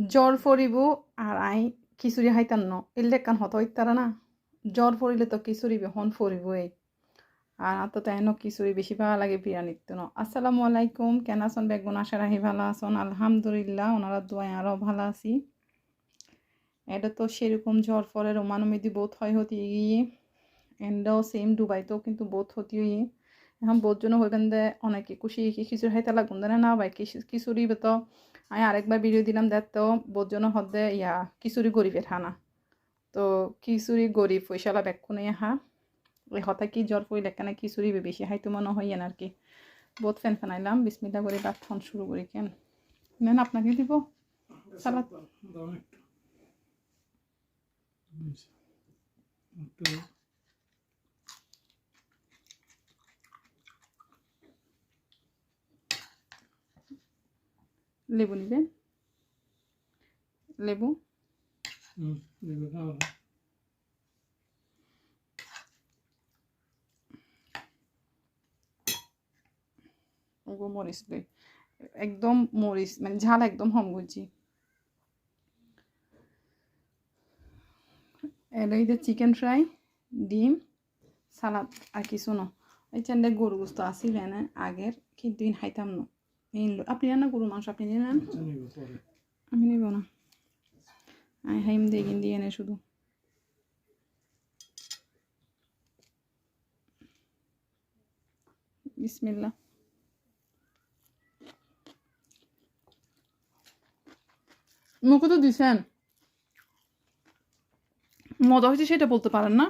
জ্বর ফরিব আর আই খিচুড়ি খাইতাম ন। এলে কান হত ইতারা না। জ্বর ফরিলে তো খিচুড়ি হন ফরিব এই আর তো তাই খিচুড়ি বেশি ভালো লাগে বিরিয়ানির তো আসসালামু আলাইকুম। কেন আছেন বেগুন আশা রাহি ভালো আছেন? আলহামদুলিল্লাহ, ওনারা দোয়ায় আরও ভালো আছি। এটা তো সেরকম জ্বর ফলের ওমানমিদি বোধ হয় হতে গিয়ে, এন্ডও সেম ডুবাইতেও কিন্তু বোধ হতে গিয়ে এখন বোধ জন্য হইবেন দে, অনেকে খুশি খিচুড়ি খাইতে লাগুন না ভাই। খিচুড়ি তো আমি আরেকবার ভিডিও দিলাম, দেখ তো বোধ জন্য হদে ইয়া, খিচুড়ি গরিবের হানা। তো খিচুড়ি গরিব পয়সালা বেক্ষণে হা ওই হতা কি জ্বর পড়লে, এখানে খিচুড়ি বেশি হাইতো মনে হয় আর কি। বোধ ফ্যান ফ্যানাইলাম বিসমিল্লা করে বাদ ফোন শুরু করি, কেন? নেন আপনাকে দিব। সালাদ। একটু লেবু নিবেন লেবু? ওগো মরিচ লই একদম মরিচ মানে ঝাল একদম হম গুজি এলো এই যে চিকেন ফ্রাই ডিম সালাদ আর কিছু ন। এই চান্ডে গরু গোস্ত আসিল না আগের কিন্তু দিন খাইতাম না। আপনি না গরু মাংস আপনি নিয়ে নেন। আচ্ছা আমি নেব না। আমি হাইম দিয়ে কিন দিয়ে এনে শুধু। বিসমিল্লা মুখে তো দিছেন। মজা হয়েছে সেটা বলতে পারেন না।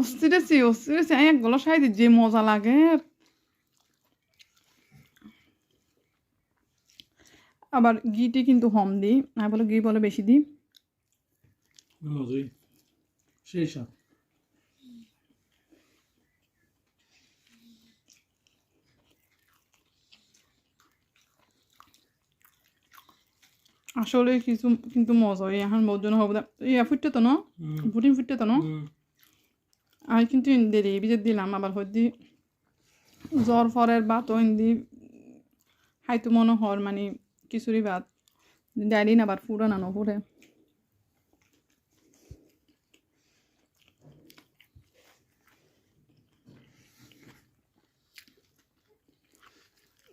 অস্থিরেছি অস্থিরেছি এক গলা সাই যে মজা লাগে আবার ঘিটি কিন্তু হম দিই। আমি বলে ঘি বলে বেশি দিই। সেই আসলে কিছু কিন্তু মজা হয় এখন বহুত হবে না ইয়া ফুটতে তো ন? হুম। ফুটতে তো ন? আমি কিন্তু দেরি বিজে দিলাম আবার হয়তো জ্বর ফরের ভাত হিন্দি হাইতো মনে হর মানে খিচুড়ি ভাত ডাইলিন আবার ফুরা না নপুরে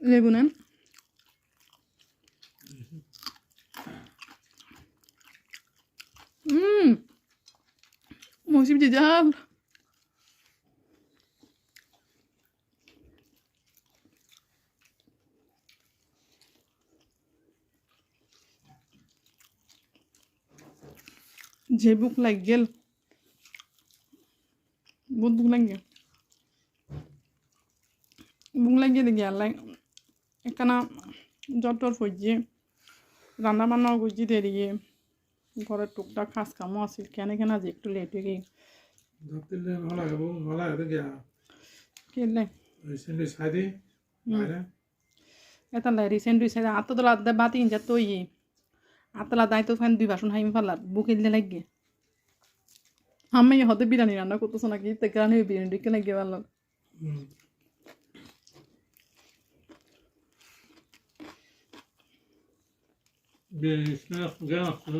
লেবু নেন হুম মৌসুম যে জাল যে বুক লাগ গেল বহুত বুক লাগ গেল বুক লাগিয়ে দেখি আল্লাহ একখানা জ্বর টর ফজিয়ে রান্না বান্নাও গুজি দেরিয়ে ঘরের টুকটাক খাস কামও আছিল কেন কেন আজ একটু লেট হয়ে গিয়ে লাগে লাগে এটা লাই রিসেন্ট হয়েছে আতলা বাতি ইঞ্জা তৈ আতলা দায় তো ফ্যান দুই বাসন হাইম ফালার, বুকে দিলে লাগে আমি হতে বিরিয়ানি রান্না করতেছো নাকি? তে কারণে বিরিয়ানি দিকে লাগে ভালো হুম বিরিয়ানি স্ন্যাক্স গেম আসছিল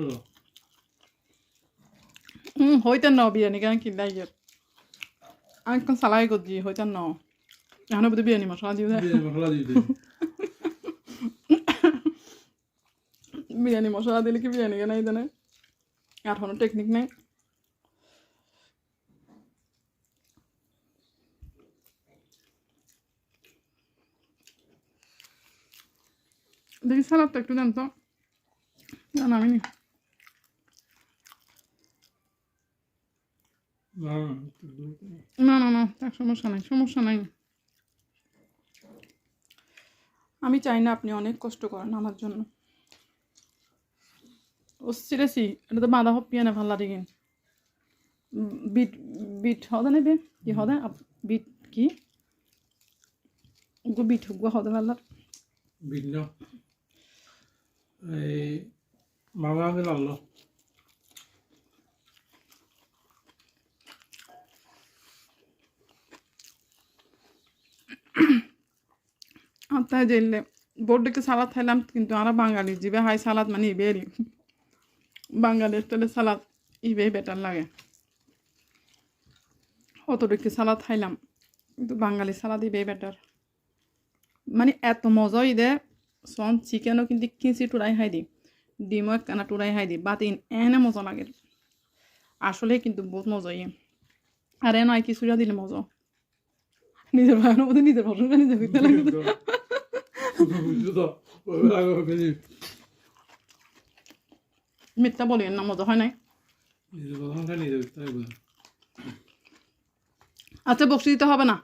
হুম হইতে ন বিরিয়ানি কেন কি লাগে আমি সালাই করছি হইতে ন এখন বোধ বিরিয়ানি মশলা দিও দে মশলা দিয়ে দিই বিরিয়ানি মশলা দিলে কি বিরিয়ানি কেন দেনে আর কোনো টেকনিক নাই? দেখি সালাদটা একটু দেন তো। না না। না। না না তার সমস্যা নাই সমস্যা নাই। আমি চাই না আপনি অনেক কষ্ট করেন আমার জন্য। সিরিয়াসলি এটা তো বাঁধা হপ পিয়ানে ভালো লাগে। বিট বিট হদে নেবে কি হদে বিট কি? গো বিট হুক হদে ভালো ভিন্ন এই মামা আগে লাগল আত্মায় জেললে বোর্ডকে সালাদ খাইলাম কিন্তু আমরা বাঙালি। জিবে হাই সালাদ মানে ইবেরই বাঙালি স্টাইলে সালাদ ইবে বেটার লাগে। অতটুকু সালাদ খাইলাম কিন্তু বাঙালি সালাদ ইবে বেটার। মানে এত মজাই দে সন চিকেনও কিন্তু কিঁচি টুরাই খাই দি ডিমও একখানা টুরাই খাই দি বাতি এনে মজা লাগে। আসলে কিন্তু বহুত মজা। ইয়ে আর এ নয় কিছুটা দিলে মজা নিজের ভাইয়ের মধ্যে নিজের প্রশংসা নিজে করতে লাগে বুঝছ তো ওই আগে বেশি মিথ্যা বলি, না মজা হয় নাই? আচ্ছা বক্সি দিতে হবে না।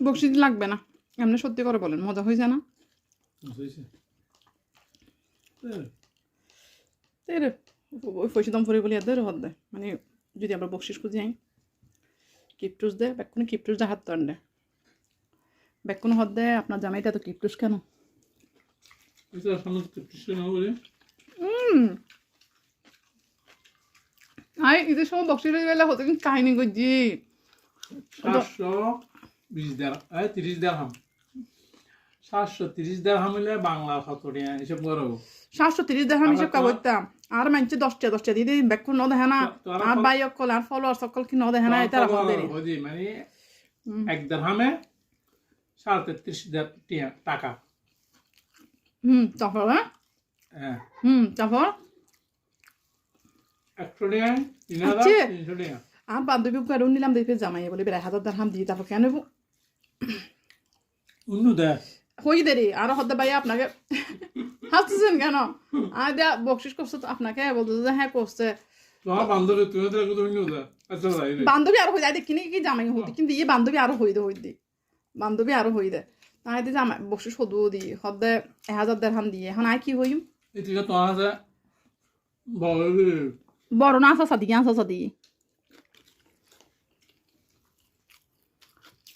বক্সি লাগবে না। এমনি সত্যি করে বলেন, মজা হয়েছে না? ওই পয়সা দাম ফুরে বলি, এদের হদ দেয় মানে যদি আমরা বকশিস খুঁজি, আই। কিপটুস দে বেকুনে কিপটুস দে, হাত তো আনলে বেকুনে হদ দে, আপনার জামাইটা তো কিপটুস কেন? এটা সামনে কৃষ্ণ না বলে আই ঈদের সময় বক্সি বেলা হতো কিন্তু কাহিনী করছি সাতশো বিশ দেড় তিরিশ দেড় সাতশো তিরিশ দেড় হাম বাংলা কত হিসেব করো সাতশো তিরিশ দেখাম হিসেব করতাম। আর মানছে দশটা দশটা দিয়ে দিই বেকুন ন দেখে না। আর বাই অকল আর ফলোয়ার সকল কি ন দেখে না এটা মানে এক দেড় সাড়ে তেত্রিশ টাকা। হুম তারপর? হ্যাঁ? হ্যাঁ হুম তারপর? আচ্ছা। বান্ধবী কারণ নিলাম দেখবে জামাই বলে বেড়াই হাজার দাম দিয়ে তারপর কেন নেব? অন্য দেয় হই দেরি আর ভাই আপনাকে। হাসতেছেন কেন? আর দেয়া বকশিস করছে তো আপনাকে বলতে যে হ্যাঁ করছে। বান্ধবী আচ্ছা যাই আরও হই যায় দেখিনি কি জামাই হইতে কিন্তু ইয়ে বান্ধবী আরও হই দে হই দি। বান্ধবী আরও হই তাই দিয়ে জামাই বকশিস সদু দি হদে এ হাজার দেড়হাম দিয়ে। এখন আই কি হইম এদিকে তোমার আছে বড় না আসা সাদি আসা সাদি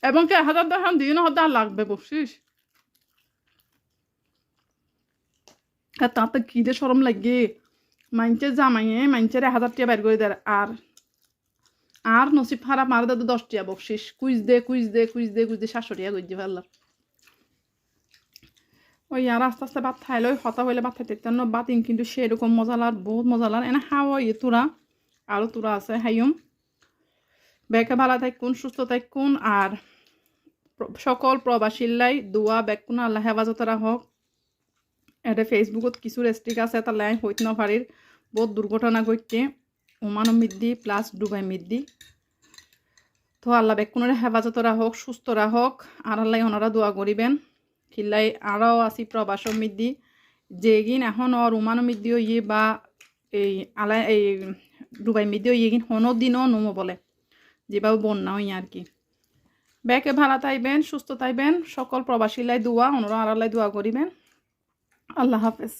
এবং কে হাজার দেড়হাম দিয়ে না হদে আর লাগবে বকশিস আর তাতে কি দে সরম লাগে? মাইনছে জামাইয়ে মাইনছে হাজার টিয়া বের করে দেয় আর আর নসিব খারাপ মার দাদু দশ টিয়া বকশিস কুইজ দে কুইজ দে কুইজ দে কুইজ দে সাতশো টিয়া করে দিয়ে পারলাম ওই আর আস্তে আস্তে ভাত খাইলে ওই হতা হইলে ভাত খাইতে তেন বাতিন কিন্তু সেরকম মজালার বহুত মজালার এনে হাওয়া ইয়ে তোরা আরও তোরা আছে হাইম বেকে ভালো থাকুন সুস্থ থাকুন আর সকল প্রবাসীলাই দোয়া, বেকুন, আল্লাহ হেফাজত রাখক। এটা ফেসবুকত কিছু রেস্ট্রিক আছে তাহলে আমি হইতে নপারির বহুত দুর্ঘটনা ঘটছে ওমানো মিদ্দি প্লাস ডুবাই মিদ্দি। তো আল্লাহ বেকুনের হেফাজত রাখক, সুস্থ রাখক, আর আল্লাহ ওনারা দোয়া করিবেন। খিল্লাই আরও আছি প্রবাস মিদ্দি। যেগিন এখন আর উমানো মিদ্দিও ইয়ে বা এই আলাই এই ডুবাই মিদ্দিও ইয়েগিন হনো দিনও নুম বলে। যেভাবে বন্যা হই আর কি। ব্যাকে ভালো তাইবেন, সুস্থ তাইবেন, সকল প্রবাসীলাই দোয়া ওনারা আড়ালাই দোয়া করিবেন। আল্লাহ হাফেজ।